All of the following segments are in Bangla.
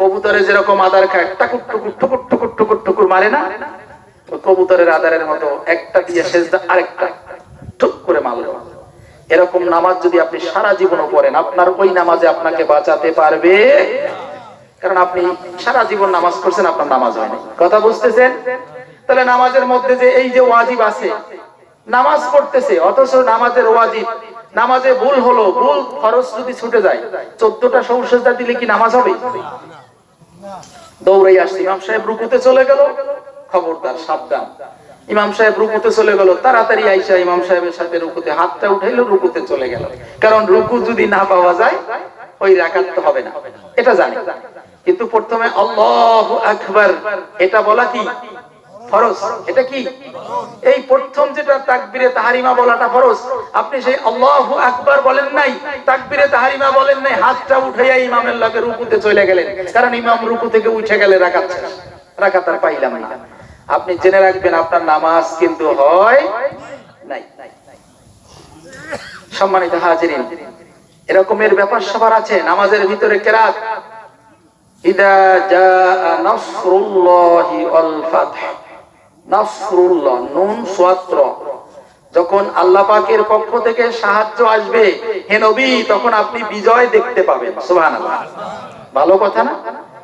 কবুতরে যেরকম আদার খায় টাকুর টুকুর টুকুর টুকুর টুকুর টুকুর মারে না কবুতরের আদারের মতো একটা দিয়ে সেজদা আরেকটা টুক করে মারলো। এরকম নামাজ যদি আপনি সারা জীবনও পড়েন, আপনার ওই নামাজে আপনাকে বাঁচাতে পারবে। কারণ আপনি সারা জীবন নামাজ পড়ছেন, আপনার নামাজ হয়নি। কথা বুঝতেছেন? তাহলে নামাজের মধ্যে যে এই যে ওয়াজিব আছে, নামাজ পড়তেছে, অথচ নামাজের ওয়াজিব নামাজে ভুল হলো, ভুল খরচ যদি ছুটে যায়, চোদ্দটা সৌসেজদা দিলে কি নামাজ হবে? দৌড়াই আসছে। ইমাম সাহেব রুকুতে চলে গেল। খবরদার, সাবধান। ইমাম সাহেব রুকুতে চলে গেল। তাড়াতাড়ি আইসা ইমাম সাহেবের সাথে রুকুতে হাতটা উঠাইলো, রুকুতে চলে গেল। কারণ রুকু যদি না পাওয়া যায়, ওই রাকাত তো হবে না। এটা জানি। কিন্তু প্রথমে আল্লাহ আকবার, এটা বলা কি? ফরজ, এটা কি? এই প্রথম যেটা তাহারিমা বলাটা ফরজ, আপনি সেই আল্লাহু আকবার বলেন নাই তাহারিমা বলেন নাই, হাতটা উঠাইয়া ইমামের লগে রুকুতে চলে গেলেন, কারণ ইমাম রুকু থেকে উঠে গেলে পাইলাম না। আপনি জেনে রাখবেন আপনার নামাজ কিন্তু হয় নাই। সম্মানিত হাজিরিন, এরকমের ব্যাপার সবার আছে, নামাজের ভিতরে কেরাত। ইদা জাআ নাসরুল্লাহি ওয়াল ফাতহ। যখন আল্লাহ পাকের পক্ষ থেকে সাহায্য আসবে, হে নবী, তখন আপনি বিজয় দেখতে পাবেন, সুবহানাল্লাহ। ভালো কথা না?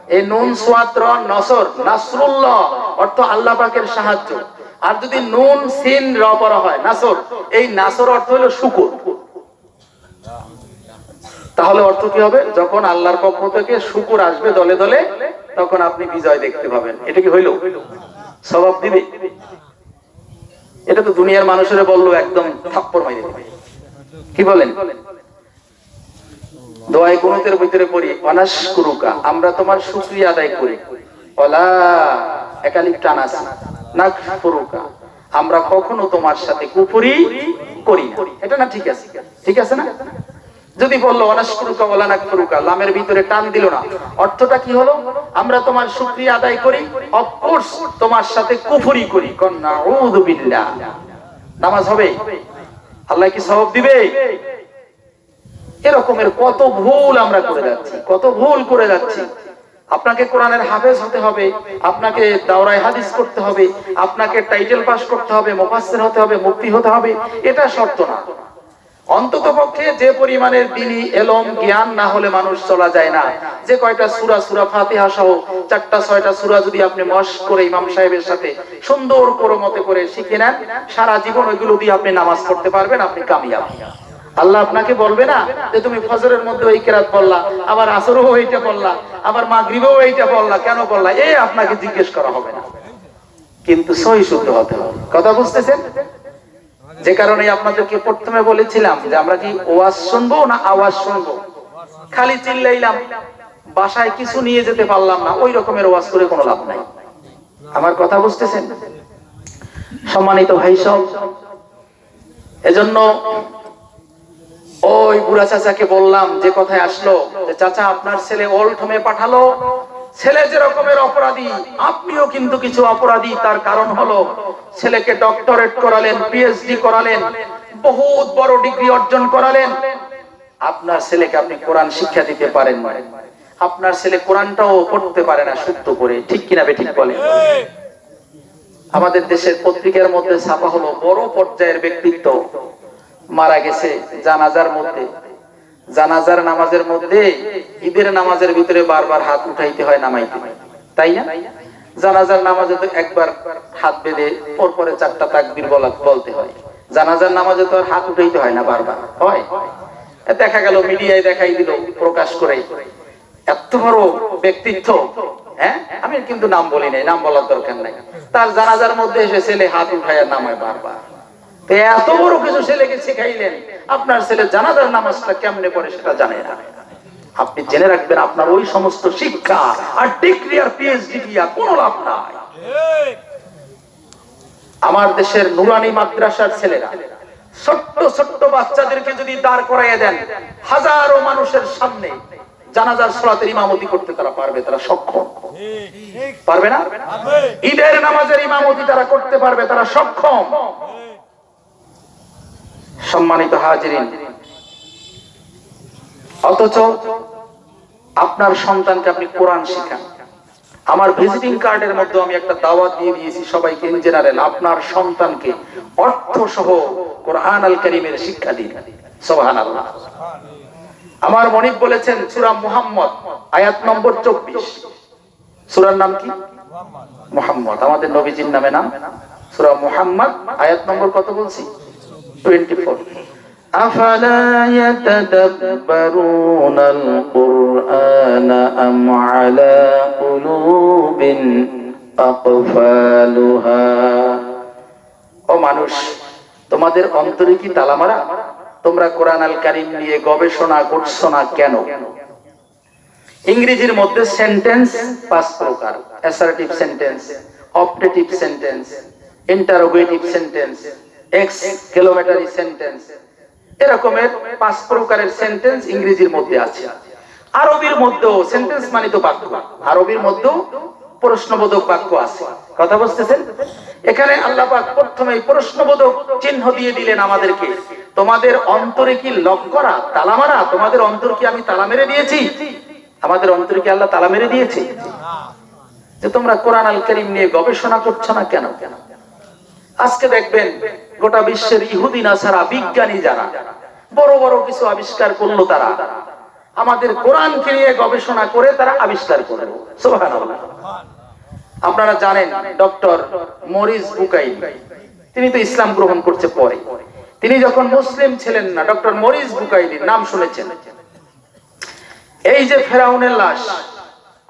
এই নুন সাত্র নসর, নাসরুল্লাহ অর্থ আল্লাহ পাকের সাহায্য। আর যদি নুন, সিন, র হয়, নাসর, এই নাসর অর্থ হলো শুকুর। তাহলে অর্থ কি হবে? যখন আল্লাহর পক্ষ থেকে শুকুর আসবে দলে দলে, তখন আপনি বিজয় দেখতে পাবেন। এটা কি হইল? স্বভাব দিবে। এটা তো দুনিয়ার মানুষের বলল একদম থাপ্পর মাইরে। কি বলেন? দোয়াই কুনুতের ভিতরে পড়ি অনাস কুরুকা, আমরা তোমার শুকরিয়া আদায় করি। অলা একালিপ টানাস না ফুরুকা, আমরা কখনো তোমার সাথে কুপুরি করি এটা না ঠিক আছে? ঠিক আছে না? যদি বলল অনাস্কুরুকা ফুরুকা লামের ভিতরে টান দিল না। অর্থটা কি হলো? আমরা তোমার শুকরিয়া আদায় করি অফকোর্স তোমার সাথে কুফরি করি। কন্যা, উযু বিল্লাহ। নামাজ হবে? আল্লাহ কি সওয়াব দিবে? এরকমের কত ভুল আমরা করে যাচ্ছি, কত ভুল করে যাচ্ছি। আপনাকে কোরআনের হাফেজ হতে হবে, আপনাকে দাওরায় হাদিস করতে হবে, আপনাকে টাইটেল পাস করতে হবে, মুফাসসির হতে হবে, মুফতি হতে হবে, এটা শর্ত না। যে পরিমাণের দিনী এলম, জ্ঞান না হলে মানুষ চলা যায় না। যে কয়টা সুরা সুরা ফাতিহা সহ চারটা, ছয়টা সুরা যদি আপনি মশ করে ইমাম সাহেবের সাথে সুন্দর করে মতে করে শিখে নেন, সারা জীবন ওইগুলো দিয়ে আপনি নামাজ পড়তে পারবেন, আপনি কামিয়াব। আল্লাহ আপনাকে বলবে না যে তুমি ফজরের মধ্যে ওই কেরাত পড়লা, আবার আসরও এইটা পড়লা, আবার মাগরিবেও এইটা পড়লা, কেন পড়লা? এই আপনাকে জিজ্ঞেস করা হবে না। কিন্তু সহি শুদ্ধ হতে হবে। কথা বুঝতেছেন? যে কারণে আপনাদেরকে প্রথমে বলেছিলাম যে আমরা কি ওয়াজ শুনব না আওয়াজ শুনব? খালি চিল্লাইলাম, বাসায় কিছু নিয়ে যেতে পারলাম না, ওই রকমের ওয়াজ করে কোনো লাভ নাই। আমার কথা বুঝতেছেন? সম্মানিত ভাই সব, এজন্য ওই বুড়া চাচাকে বললাম, যে কথায় আসলো, যে চাচা, আপনার ছেলে ওল্ড হোমে পাঠালো ছেলে যে রকমের অপরাধী, আপনিও কিন্তু কিছু অপরাধী। তার কারণ হলো, ছেলেকে ডক্টরেট করালেন পিএইচডি করালেন, বহুত বড় ডিগ্রি অর্জন করালেন। আপনার ছেলেকে আপনি কোরআন শিক্ষা দিতে পারেন না। আপনার ছেলে কোরআনটাও পড়তে পারে না শুদ্ধ করে। ঠিক কিনা বেঠিক বলে আমাদের দেশের পত্রিকার মধ্যে ছাপা হলো বড় পর্যায়ের ব্যক্তিত্ব মারা গেছে জানাজার মধ্যে। জানাজার নামাজের মধ্যে ঈদের নামাজের ভিতরে বারবার হাত উঠাইতে হয়, নামাইতে তাই না? জানাজার নামাজে তো একবার হাত বেঁধে পরপরে চারটা তাকবীর বলা বলতে হয়। জানাজার নামাজে তো হাত উঠাইতে হয় না বারবার। হয়? দেখা গেল, মিডিয়ায় দেখাই দিল, প্রকাশ করে। এত বড় ব্যক্তিত্ব হ্যাঁ? আমি কিন্তু নাম বলি নাই, নাম বলার দরকার নাই। তার জানাজার মধ্যে এসে ছেলে হাত উঠাইয়া নামায় বারবার। এত বড় কিছু ছেলেকে শিখাইলেন। আপনার ছেলে জানাজার নামাজটা কেমনে পড়ে সেটা জানে না। আপনি জেনে রাখবেন, আপনার ওই সমস্ত শিক্ষা আর ডিগ্রি আর পিএইচডি দিয়া কোনো লাভ নাই। আমার দেশের নুরানি মাদ্রাসার ছেলেরা, ছোট্ট ছোট্ট বাচ্চাদেরকে যদি দাঁড় করাইয়া দেন, হাজারো মানুষের সামনে জানাজার সালাতের ইমামতি করতে তারা পারবে, তারা সক্ষম। পারবে না? ঈদের নামাজের ইমামতি তারা করতে পারবে, তারা সক্ষম। সম্মানিত হাজিরিন। অথচ আপনার সন্তানকে আপনি কোরআন শেখান। আমার ভিজিটিং কার্ডের মধ্যে আমি একটা দাওয়াত দিয়ে দিয়েছি সবাইকে ইন জেনারেল আপনার সন্তানকে অর্থ সহ কোরআন আল করিমের শিক্ষা দিন। সোহান আল্লাহ আমার মনিক বলেছেন, সুরা মুহাম্মদ, আয়াত নম্বর চব্বিশ। সুরার নাম কি? মুহাম্মদ। আমাদের নবীজির নামে নাম? সুরা মুহাম্মদ, আয়াত নম্বর কত বলছি? টোয়েন্টি ফোর أفلا يتدبرون القرآن أم على قلوب أقفالها ও মানুষ তোমাদের অন্তরে কি তালা মারা তোমরা কোরআন আল কারিম নিয়ে গবেষণা করছো না কেন ইংরেজির মধ্যে সেন্টেন্স পাঁচ প্রকার assertive sentence optative sentence interrogative sentence exclamatory sentence এরকমের পাঁচ প্রকারের সেন্টেন্স ইংরেজির মধ্যে আছে। আরবির মধ্যেও সেন্টেন্স মানে তো বাক্য। আরবির মধ্যেও প্রশ্নবোধক বাক্য আছে। কথা এখানে আল্লাহ পাক প্রথমে প্রশ্নবোধক চিহ্ন দিয়ে দিলেন আমাদেরকে। তোমাদের অন্তরে কি লক করা, তালা মারা? তোমাদের অন্তর কি আমি তালা মেরে দিয়েছি? আমাদের অন্তরে কি আল্লাহ তালা মেরে দিয়েছে? যে তোমরা কোরআন আল করিম নিয়ে গবেষণা করছ না কেন কেন? আজকে দেখবেন গোটা বিশ্বের ইহুদি, নাসারা, বিজ্ঞানী যারা, বড় বড় কিছু আবিষ্কার করল তারা। আমাদের কোরআনকে নিয়ে গবেষণা করে তারা আবিষ্কার করল। সুবহানাল্লাহ। আপনারা জানেন ডক্টর মরিস বুকাই তিনি তো ইসলাম গ্রহণ করছে পরে। তিনি যখন মুসলিম ছিলেন না, ডক্টর মরিস বুকাইলির নাম শুনেছেন। এই যে ফেরাউনের লাশ,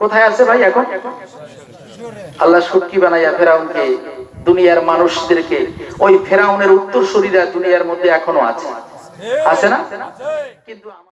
কোথায় আছে ভাই এখন? আল্লাহ সুটকি বানাইয়া ফেরাউনকে দুনিয়ার মানুষদেরকে ওই ফেরাউনের উত্তর দুনিয়ার মধ্যে এখনও আছে। আছে না? কিন্তু